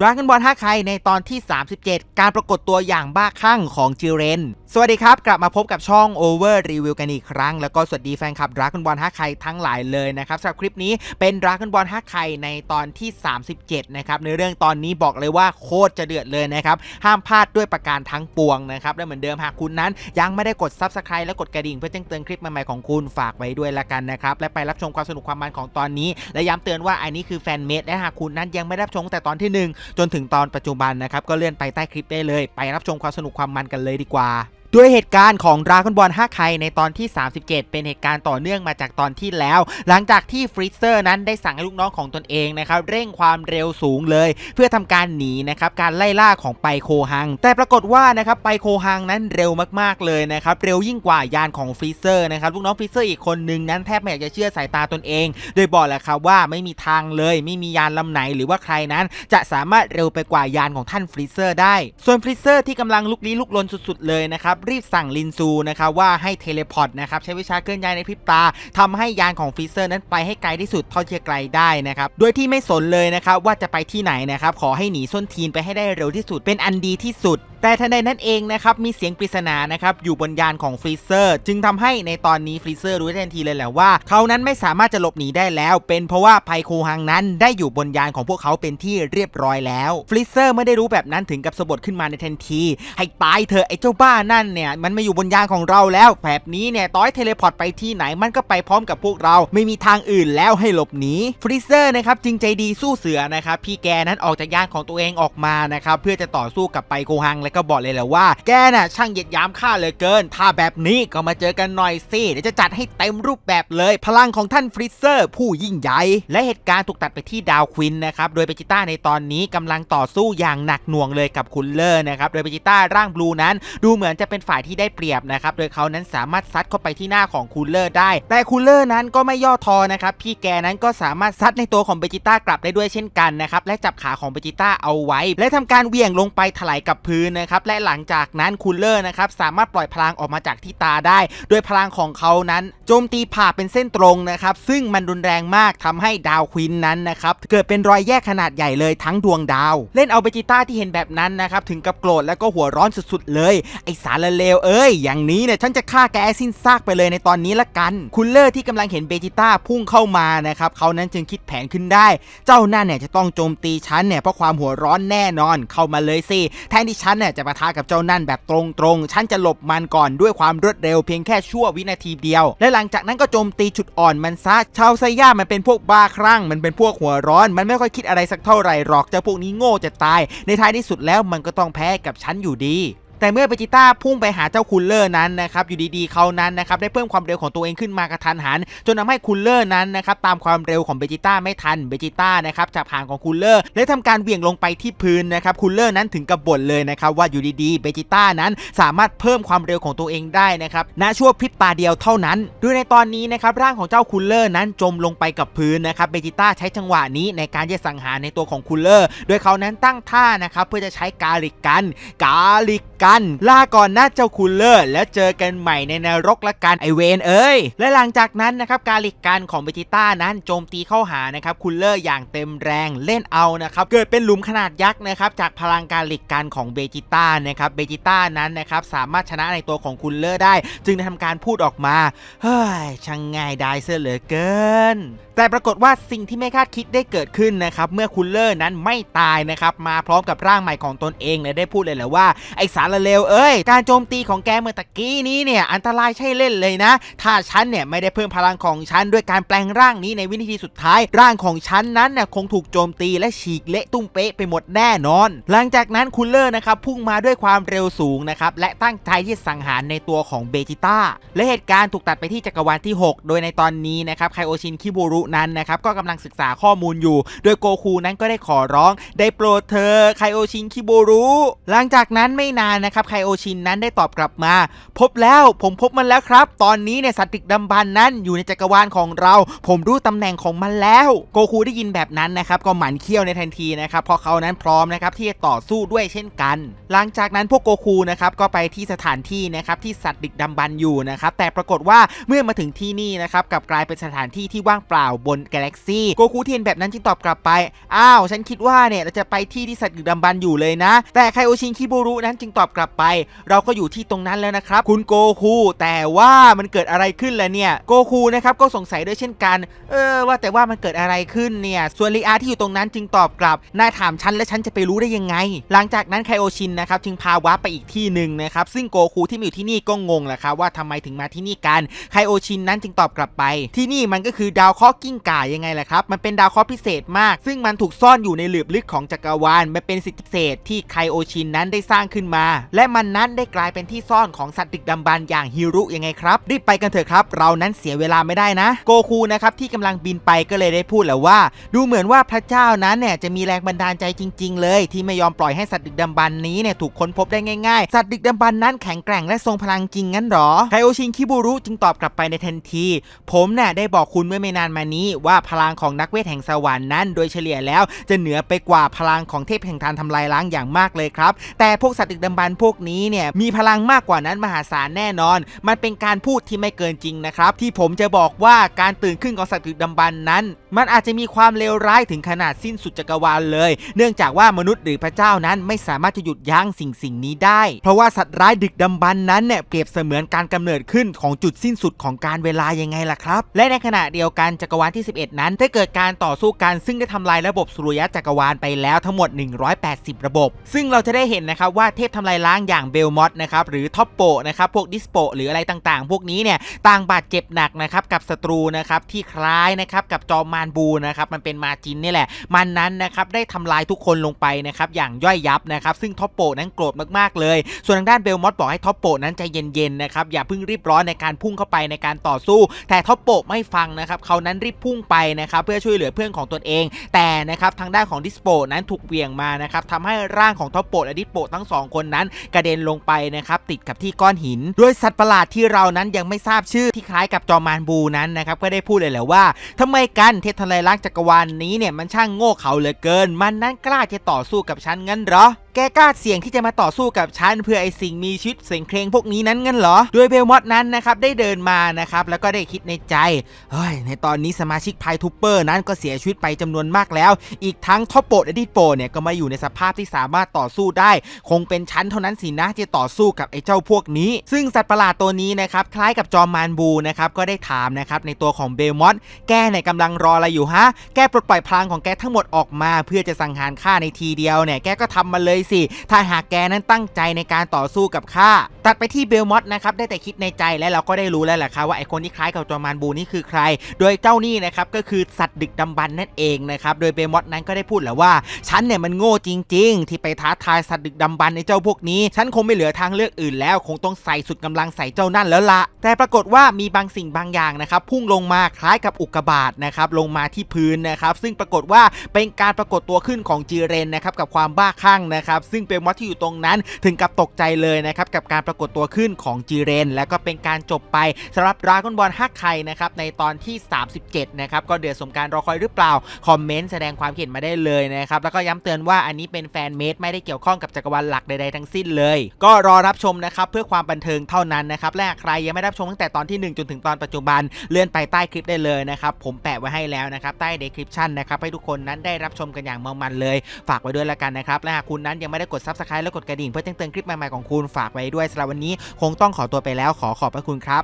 ดราก้อนบอลห้าใครในตอนที่ 37 การปรากฏตัวอย่างบ้าคลั่งของจิเรน สวัสดีครับ กลับมาพบกับช่อง Over Review กันอีกครั้ง แล้วก็สวัสดีแฟนคลับดราก้อนบอลห้าใครทั้งหลายเลยนะครับสำหรับคลิปนี้เป็นดราก้อนบอลห้าใครในตอนที่ 37 นะครับ ในเรื่องตอนนี้บอกเลยว่าโคตรจะเดือดเลยนะครับ ห้ามพลาดด้วยประการทั้งปวงนะครับ และเหมือนเดิมหากคุณนั้น ยังไม่ได้กด Subscribe และกดกระดิ่งเพื่อแจ้งเตือนคลิปใหม่ๆของคุณฝากไว้ด้วยละกันนะครับและไปรับชมความสนุกความมันของตอนนี้ และย้ำเตือนว่าอันนี้คือแฟนเมดและหากคุณนั้นยังไม่ได้รับชมแต่ตอนที่หนึ่งจนถึงตอนปัจจุบันนะครับก็เลื่อนไปใต้คลิปได้เลย ไปรับชมความสนุกความมันกันเลยดีกว่า ด้วยเหตุการณ์ของดราก้อนบอล5ไคในตอนที่ 37 เป็นเหตุการณ์ต่อเนื่องมาจากตอนที่แล้ว หลังจากที่ฟริเซอร์นั้นได้สั่งให้ลูกน้องของตนเองนะครับเร่งความเร็วสูงเลย เพื่อทำการหนีนะครับการไล่ล่าของไปโคฮัง แต่ปรากฏว่านะครับไปโคฮังนั้นเร็วมากๆเลยนะครับเร็วยิ่งกว่ายานของฟริเซอร์นะครับลูกน้องฟริเซอร์อีกคนนึงนั้นแทบไม่อยากจะเชื่อสายตาตนเอง โดยบอกแหละครับว่าไม่มีทางเลย ไม่มียานลำไหนหรือว่าใครนั้น จะสามารถเร็วไปกว่ายานของท่านฟริเซอร์ได้ ส่วนฟริเซอร์ที่กำลังลุกลี้ลุกลนสุดๆเลยนะครับรีบสั่งลินซูนะครับว่าให้เทเลพอร์ตนะครับใช้วิชาเคลื่อนย้ายในพริบตาทำให้ยานของฟรีเซอร์นั้นไปให้ไกลที่สุดเท่าที่จะไกลได้นะครับโดยที่ไม่สนเลยนะครับว่าจะไปที่ไหนนะครับขอให้หนีส้นทีนไปให้ได้เร็วที่สุดเป็นอันดีที่สุด แต่ทันใดนั้นเองนะครับมีเสียงปริศนานะครับอยู่บนยานของฟรีเซอร์ จึงทำให้ในตอนนี้ฟรีเซอร์รู้ได้ทันทีเลยแหละว่า เขานั้นไม่สามารถจะหลบหนีได้แล้ว เป็นเพราะว่าไพโคฮังนั้นได้อยู่บนยานของพวกเขาเป็นที่เรียบร้อยแล้วฟรีเซอร์ไม่ได้รู้แบบนั้นถึงกับสะบัดขึ้นมาในทันที ให้ตายเถอะไอ้เจ้าบ้านั่นเนี่ยมันมาอยู่บนยานของเราแล้วแบบนี้เนี่ยต่อให้เทเลพอร์ตไปที่ไหนมันก็ไปพร้อมกับพวกเราไม่มีทางอื่นแล้วให้หลบหนีฟรีเซอร์นะครับจึงใจดีสู้เสือนะครับพี่แกนั้นออกจากยานของตัวเองออกมานะครับเพื่อจะต่อสู้กับไปโคฮังแล้วก็บอกเลยแหละว่า แกน่ะช่างเหยียดยามข้าเลือเกิน ถ้าแบบนี้ก็มาเจอกันหน่อยสิเดี๋ยวจะจัดให้เต็มรูปแบบเลย พลังของท่านฟรีเซอร์ ผู้ยิ่งใหญ่และเหตุการณ์ถูกตัดไปที่ดาวควินนะครับโดยเบจิต้าในตอนนี้กำลังต่อสู้อย่างหนักหน่วงเลยกับคุณเลอร์นะครับโดยเบจิต้าร่างบลูนั้นดูเหมือนจะเป็นฝ่ายที่ได้เปรียบนะครับโดยเขานั้นสามารถซัดเข้าไปที่หน้าของคูลเลอร์ได้ แต่คูลเลอร์นั้นก็ไม่ย่อทอนะครับพี่แกนั้นก็สามารถซัดในตัวของเบจิต้ากลับได้ด้วยเช่นกันนะครับและจับขาของเบจิต้าเอาไว้ และทำการเวี่ยงลงไปถลายกับพื้นนะครับและหลังจากนั้นคูลเลอร์นะครับสามารถปล่อยพลังออกมาจากที่ตาได้ โดยพลังของเขานั้นโจมตีผ่าเป็นเส้นตรงนะครับซึ่งมันรุนแรงมากทำให้ดาวควินนั้นนะครับเกิดเป็นรอยแยกขนาดใหญ่เลยทั้งดวงดาว เล่นเอาเบจิต้าที่เห็นแบบนั้นนะครับถึงกับโกรธและก็หัวร้อนสุดๆ เลย ไอสารเลวเอ้ย อย่างนี้เนี่ยฉันจะฆ่าแกสิ้นซากไปเลยในตอนนี้ละกันคุณเลอร์ที่กำลังเห็นเบจิต้าพุ่งเข้ามานะครับเขานั้นจึงคิดแผนขึ้นได้ เจ้าหนั่นเนี่ยจะต้องโจมตีฉันเนี่ยเพราะความหัวร้อนแน่นอนเข้ามาเลยสิแทนที่ฉันเนี่ยจะปะทะกับเจ้านั่นแบบตรงๆ ฉันจะหลบมันก่อนด้วยความรวดเร็วเพียงแค่ชั่ววินาทีเดียว และหลังจากนั้นก็โจมตีจุดอ่อนมันซะ ชาวไซย่ามันเป็นพวกบ้าคลั่ง มันเป็นพวกหัวร้อน มันไม่ค่อยคิดอะไรสักเท่าไหร่หรอก เจ้าพวกนี้โง่จะตาย ในท้ายที่สุดแล้วมันก็ต้องแพ้กับฉันอยู่ดี แต่เมื่อเบจิต้าพุ่งไปหาเจ้าคูลเลอร์นั้นนะครับอยู่ดีๆเขานั้นนะครับได้เพิ่มความเร็วของตัวเองขึ้นมากระทันหัน จนทำให้คูลเลอร์นั้นนะครับตามความเร็วของเบจิต้าไม่ทันเบจิต้านะครับจับหางของคูลเลอร์และทำการเหวี่ยงลงไปที่พื้นนะครับคูลเลอร์นั้นถึงกับบ่นเลยนะครับว่าอยู่ดีๆเบจิต้านั้นสามารถเพิ่มความเร็วของตัวเองได้นะครับณชั่วพริบตาเดียวเท่านั้นโดยในตอนนี้นะครับร่างของเจ้าคูลเลอร์นั้นจมลงไปกับพื้นนะครับเบจิต้าใช้จังหวะนี้ในการจะสังหารในตัวของคูลเลอร์ โดยเขานั้นตั้งท่านะครับเพื่อจะใช้กาลิกกันกาลิก กัน ลาก่อนนะเจ้าคูลเลอร์ แล้วเจอกันใหม่ในนรกละกันไอเวนเอ้ย และหลังจากนั้นนะครับการหลิกกันของเบจิต้านั้นโจมตีเข้าหานะครับคูลเลอร์อย่างเต็มแรงเล่นเอานะครับเกิดเป็นหลุมขนาดยักษ์นะครับจากพลังการหลิกกันของเบจิต้านะครับเบจิต้านั้นนะครับสามารถชนะในตัวของคูลเลอร์ได้ จึงได้ทำการพูดออกมาเฮ้ยช่างง่ายได้เสียเหลือเกิน แต่ปรากฏว่าสิ่งที่ไม่คาดคิดได้เกิดขึ้นนะครับเมื่อคูลเลอร์นั้นไม่ตายนะครับมาพร้อมกับร่างใหม่ของตนเองและได้พูดเลยแหละว่าไอสารเลวเอ้ย การโจมตีของแกเมื่อตะกี้นี้เนี่ย อันตรายใช่เล่นเลยนะ ถ้าฉันเนี่ยไม่ได้เพิ่มพลังของฉันด้วยการแปลงร่างนี้ในวินาทีสุดท้าย ร่างของฉันนั้นน่ะคงถูกโจมตีและฉีกเละตุ้มเป๊ะไปหมดแน่นอน หลังจากนั้นคูลเลอร์นะครับพุ่งมาด้วยความเร็วสูงนะครับและตั้งใจที่สังหารในตัวของเบจิต้าและเหตุการณ์ถูกตัดไปที่จักรวาลที่ 6 โดยในตอนนี้นะครับไคโอชินคิบูรุนั้นนะครับก็กำลังศึกษาข้อมูลอยู่ โดยโกคูนั้นก็ได้ขอร้อง ได้โปรดเธอไคโอชินคิบูรุหลังจากนั้นไม่นานนะครับไคโอชินนั้นได้ตอบกลับมา พบแล้วผมพบมันแล้วครับ ตอนนี้เนี่ยสัตว์ดึกดำบรรนั้นอยู่ในจักรวาลของเรา ผมรู้ตำแหน่งของมันแล้วโกคูได้ยินแบบนั้นนะครับก็หมั่นเคี้ยวในทันทีนะครับเพราะเขานั้นพร้อมนะครับที่จะต่อสู้ด้วยเช่นกัน หลังจากนั้นพวกโกคูนะครับก็ไปที่สถานที่นะครับที่สัตว์ดึกดำบรรอยู่นะครับแต่ปรากฏว่าเมื่อมาถึงที่นี่นะครับกลับกลายเป็นสถานที่ที่ว่างเปล่าบนกาแล็กซี่โกคูที่เห็นแบบนั้นจึงตอบกลับไปอ้าวฉันคิดว่าเนี่ยเราจะไปที่ที่สัตว์ดึกดำบรรอยู่เลยนะ แต่ไคโอชินคิบูรุนั้นจึงตอบกลับไป เราก็อยู่ที่ตรงนั้นแล้วนะครับ คุณโกคูแต่ว่ามันเกิดอะไรขึ้นล่ะเนี่ยโกคูนะครับก็สงสัยด้วยเช่นกัน เออว่าแต่ว่ามันเกิดอะไรขึ้นเนี่ยส่วนลีอาที่อยู่ตรงนั้นจึงตอบกลับนายถามฉันและฉันจะไปรู้ได้ยังไง หลังจากนั้นไคโอชินนะครับจึงพาวาร์ปไปอีกที่หนึ่งนะครับซึ่งโกคูที่มาอยู่ที่นี่ก็งงแหละครับว่าทำไมถึงมาที่นี่กันไคโอชินนั้นจึงตอบกลับไป ที่นี่มันก็คือดาวเคราะห์กิ้งก่ายังไงล่ะครับ มันเป็นดาวเคราะห์พิเศษมาก ซึ่งมันถูกซ่อนอยู่ในหลืบลึกของจักรวาลมันเป็นสิทธิพิเศษที่ไคโอชินนั้นได้สร้างขึ้นมาและมันนั้นได้กลายเป็นที่ซ่อนของสัตว์ดึกดำบรรพ์อย่างฮิรุยังไงครับรีบไปกันเถอะครับ เรานั้นเสียเวลาไม่ได้นะ โกคูนะครับที่กำลังบินไปก็เลยได้พูดแล้วว่า ดูเหมือนว่าพระเจ้านั้นเนี่ยจะมีแรงบันดาลใจจริง ๆ เลย ที่ไม่ยอมปล่อยให้สัตว์ดึกดำบรรพ์นี้เนี่ยถูกค้นพบได้ง่ายๆ สัตว์ดึกดำบรรพ์นั้นแข็งแกร่งและทรงพลังจริงงั้นหรอไคโอชินคิบูรุจึงตอบกลับไปในทันที ผมเนี่ยได้บอกคุณเมื่อไม่นานมานี้ ว่าพลังของนักเวทแห่งสวรรค์นั้น โดยเฉลี่ยแล้วจะเหนือไปกว่าพลังของเทพแห่งการทำลายล้างอย่างมากเลยครับ แต่พวกสัตว์ดึกดำบรรพ์พวกนี้เนี่ยมีพลังมากกว่านั้นมหาศาลแน่นอน มันเป็นการพูดที่ไม่เกินจริงนะครับ ที่ผมจะบอกว่าการตื่นขึ้นของสัตว์ดึกดำบรรนั้น มันอาจจะมีความเลวร้ายถึงขนาดสิ้นสุดจักรวาลเลย เนื่องจากว่ามนุษย์หรือพระเจ้านั้นไม่สามารถจะหยุดยั้งสิ่งสิ่งนี้ได้ เพราะว่าสัตว์ร้ายดึกดำบรรนั้นเนี่ยเปรียบเสมือนการกำเนิดขึ้นของจุดสิ้นสุดของการเวลายังไงล่ะครับ และในขณะเดียวกันจักรวาลที่ 11 นั้นได้เกิดการต่อสู้กันซึ่งได้ทำลายระบบสุริยะจักรวาลไปแล้วทั้งหมด 180 ระบบ ซึ่งเราจะได้เห็นนะครับว่าเทพทำลายล้างอย่างเบลมอตนะครับหรือท็อปโปนะครับพวกดิสโปหรืออะไรต่างๆ พวกนี้เนี่ยต่างบาดเจ็บหนักนะครับกับศัตรูนะครับที่คล้ายนะครับกับจอมมารบูนะครับมันเป็นมาจินนี่แหละ มันนั้นนะครับได้ทำลายทุกคนลงไปนะครับอย่างย่อยยับนะครับซึ่งท็อปโปนั้นโกรธมากๆเลย ส่วนทางด้านเบลมอตบอกให้ท็อปโปนั้นใจเย็นๆนะครับอย่าเพิ่งรีบร้อนในการพุ่งเข้าไปในการต่อสู้ แต่ท็อปโปไม่ฟังนะครับเขานั้นรีบพุ่งไปนะครับเพื่อช่วยเหลือเพื่อนของตนเอง แต่นะครับทางด้านของดิสโปนั้นถูกเวี่ยงมานะครับทำให้ร่างของท็อปโปและดิสโปทั้งสองคนนั้นกระเด็นลงไปนะครับติดกับที่ก้อนหิน ด้วยสัตว์ประหลาดที่เรานั้นยังไม่ทราบชื่อที่คล้ายกับจอมานบูนั้นนะครับก็ได้พูดเลยแหละว่าทำไมกันเทพทลายล้างจักรวาลนี้เนี่ยมันช่างโง่เขลาเหลือเกิน มันนั้นกล้าจะต่อสู้กับฉันงั้นเหรอ แกกล้าเสี่ยงที่จะมาต่อสู้กับฉันเพื่อไอสิ่งมีชีวิตเสียงเพลงพวกนี้นั้นงั้นเหรอ โดยเบลมอดนั้นนะครับได้เดินมานะครับแล้วก็ได้คิดในใจเฮ้ยในตอนนี้สมาชิกพายทูเปอร์นั้นก็เสียชีวิตไปจำนวนมากแล้ว อีกทั้งท็อปโปดอดีตโปเนี่ยก็มาอยู่ในสภาพที่สามารถต่อสู้ได้ คงเป็นชั้นเท่านั้นสินะที่จะต่อสู้กับไอ้เจ้าพวกนี้ ซึ่งสัตว์ประหลาดตัวนี้นะครับคล้ายกับจอมมารบูนะครับก็ได้ถามนะครับในตัวของเบลมอดแกเนี่ยกำลังรออะไรอยู่ฮะ แกปลดปล่อยพลังของแกทั้งหมดออกมา เพื่อจะสังหารข้าในทีเดียวเนี่ยแกก็ทำมาเลยสิ ถ้าหากแกนั้นตั้งใจในการต่อสู้กับข้า ตัดไปที่เบลมอดนะครับ ได้แต่คิดในใจและเราก็ได้รู้แล้วแหละครับว่าไอคนที่คล้ายกับจอมารบูนี่คือใคร โดยเจ้านี่นะครับก็คือสัตว์ดึกดำบรรนั่นเองนะครับ โดยเบลมอดนั้นก็ได้พูดแล้วว่า ฉันเนี่ยมันโง่จริง ๆ ที่ไปท้าทายสัตว์ดึกดำบรรพ์ในเจ้าพวกนี้ ฉันคงไม่เหลือทางเลือกอื่นแล้ว คงต้องใส่สุดกำลังใส่เจ้านั่นแล้วละแต่ปรากฏว่ามีบางสิ่งบางอย่างนะครับพุ่งลงมาคล้ายกับอุกกาบาตนะครับลงมาที่พื้นนะครับซึ่งปรากฏว่าเป็นการปรากฏตัวขึ้นของจีเรนนะครับกับความบ้าคลั่งนะครับซึ่งเป็นมอดที่อยู่ตรงนั้นถึงกับตกใจเลยนะครับกับการปรากฏตัวขึ้นของจีเรน และก็เป็นการจบไปสำหรับดราก้อนบอลฮักไคนะครับในตอนที่ 37 นะครับก็เดือดสมการรอคอยหรือเปล่า คอมเมนต์แสดงความเห็นมาได้เลยนะครับแล้วก็ย้ำเตือนว่าอันนี้เป็นแฟนเมดไม่ได้เกี่ยวข้องกับจักรวาลหลักใดๆทั้งสิ้นเลย ก็รอรับชมนะครับเพื่อความบันเทิงเท่านั้นนะครับและหากใครยังไม่รับชมตั้งแต่ตอนที่ 1 จนถึงตอนปัจจุบันเลื่อนไปใต้คลิปได้เลยนะครับผมแปะไว้ให้แล้วนะครับใต้ description นะครับให้ทุกคนนั้นได้รับชมกันอย่างเมามันเลย ฝากไว้ด้วยละกันนะครับและหากคุณนั้นยังไม่ได้กด subscribe และกดกระดิ่งเพื่อแจ้งเตือนคลิปใหม่ๆของคุณฝากไว้ด้วยสำหรับวันนี้คงต้องขอตัวไปแล้วขอขอบพระคุณครับ